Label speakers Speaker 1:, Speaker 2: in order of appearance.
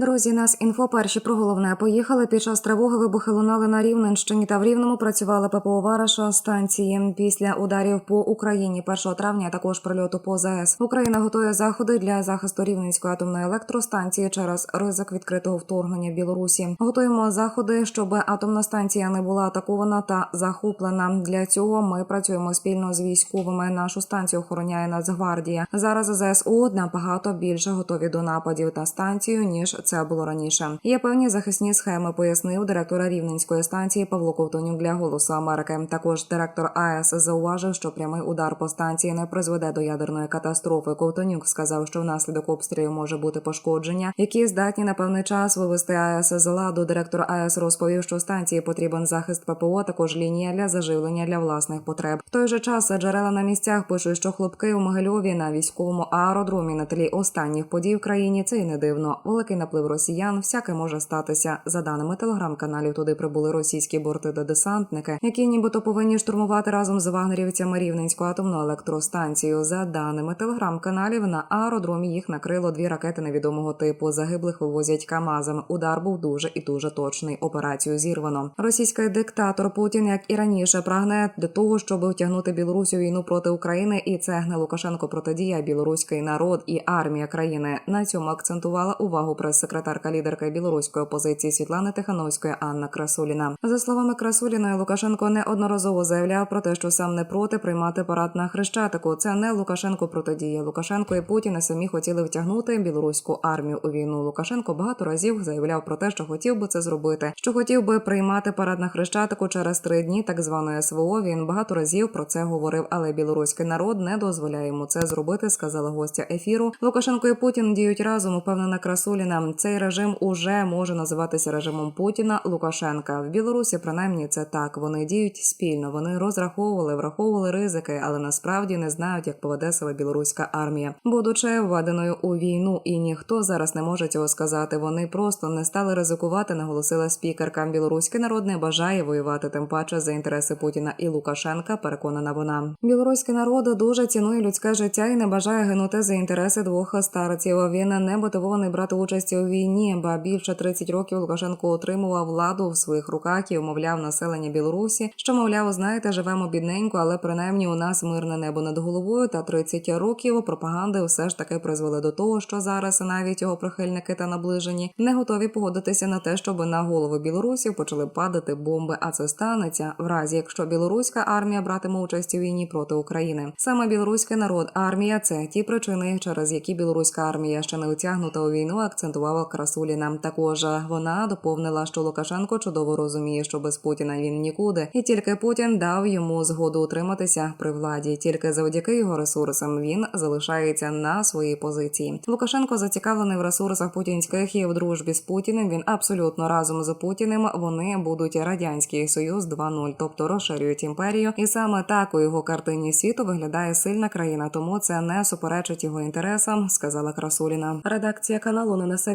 Speaker 1: Друзі, нас інфо перші про головне поїхали. Під час тривоги вибухи лунали на Рівненщині та в Рівному працювали ППО Вараша станції. Після ударів по Україні 1 травня, також прильоту по ЗАЕС. Україна готує заходи для захисту Рівненської атомної електростанції через ризик відкритого вторгнення Білорусі. Готуємо заходи, щоб атомна станція не була атакована та захоплена. Для цього ми працюємо спільно з військовими. Нашу станцію охороняє Нацгвардія. Зараз ЗСУ набагато більше готові до нападів та станцію ніж це було раніше. Є певні захисні схеми, пояснив директор Рівненської станції Павло Ковтонюк для голосу Америки. Також директор АЕС зауважив, що прямий удар по станції не призведе до ядерної катастрофи. Ковтонюк сказав, що внаслідок обстрілів може бути пошкодження, які здатні на певний час вивести АЕС з ладу. Директор АЕС розповів, що станції потрібен захист ППО, також лінія для заживлення для власних потреб. В той же час джерела на місцях пишуть, що хлопки у Могильові на військовому аеродромі на тлі останніх подій в країні це й не дивно. Великий наплив росіян всяке може статися. За даними телеграм-каналів, туди прибули російські борти та десантники, які нібито повинні штурмувати разом з вагнерівцями Рівненську атомну електростанцію. За даними телеграм-каналів, на аеродромі їх накрило дві ракети невідомого типу. Загиблих вивозять камазами. Удар був дуже і дуже точний. Операцію зірвано. Російський диктатор Путін, як і раніше, прагне до того, щоб втягнути Білорусь у війну проти України, і це Лукашенко протидія білоруський народ і армія країни. На цьому акцентувала увагу прес-секретарка лідерка білоруської опозиції Світлани Тихановської Анна Красуліна. За словами Красуліної, Лукашенко неодноразово заявляв про те, що сам не проти приймати парад на хрещатику. Це не Лукашенко протидія. Лукашенко і Путін самі хотіли втягнути білоруську армію у війну. Лукашенко багато разів заявляв про те, що хотів би це зробити, що хотів би приймати парад на хрещатику через три дні так званої СВО. Він багато разів про це говорив, але білоруський народ не дозволяє йому це зробити. Сказала гостя ефіру. Лукашенко і Путін діють разом. Упевнена Красуліна. Цей режим уже може називатися режимом Путіна Лукашенка. В Білорусі принаймні це так. Вони діють спільно. Вони розраховували, враховували ризики, але насправді не знають, як поведе себе білоруська армія, будучи введеною у війну, і ніхто зараз не може цього сказати. Вони просто не стали ризикувати, наголосила спікерка. Білоруський народ не бажає воювати, тим паче за інтереси Путіна і Лукашенка. Переконана вона. Білоруський народ дуже цінує людське життя і не бажає гинути за інтереси двох старців. Він не мотивований брати участь у війні, ба більше 30 років Лукашенко отримував владу в своїх руках і умовляв населення Білорусі, що мовляв, знаєте, живемо бідненько, але принаймні у нас мирне небо над головою. Та 30 років пропаганди все ж таки призвели до того, що зараз навіть його прихильники та наближені не готові погодитися на те, щоб на голови білорусів почали падати бомби. А це станеться в разі, якщо білоруська армія братиме участь у війні проти України. Саме білоруський народ, армія це ті причини, через які білоруська армія ще не утягнута у війну, акцентувала Красуліна. Також вона доповнила, що Лукашенко чудово розуміє, що без Путіна він нікуди, і тільки Путін дав йому згоду утриматися при владі. Тільки завдяки його ресурсам він залишається на своїй позиції. Лукашенко зацікавлений в ресурсах путінських і в дружбі з Путіним. Він абсолютно разом з Путіним вони будуть радянський союз 2.0, тобто розширюють імперію, і саме так у його картині світу виглядає сильна країна, тому це не суперечить його інтересам, сказала Красуліна. Редакція каналу не несе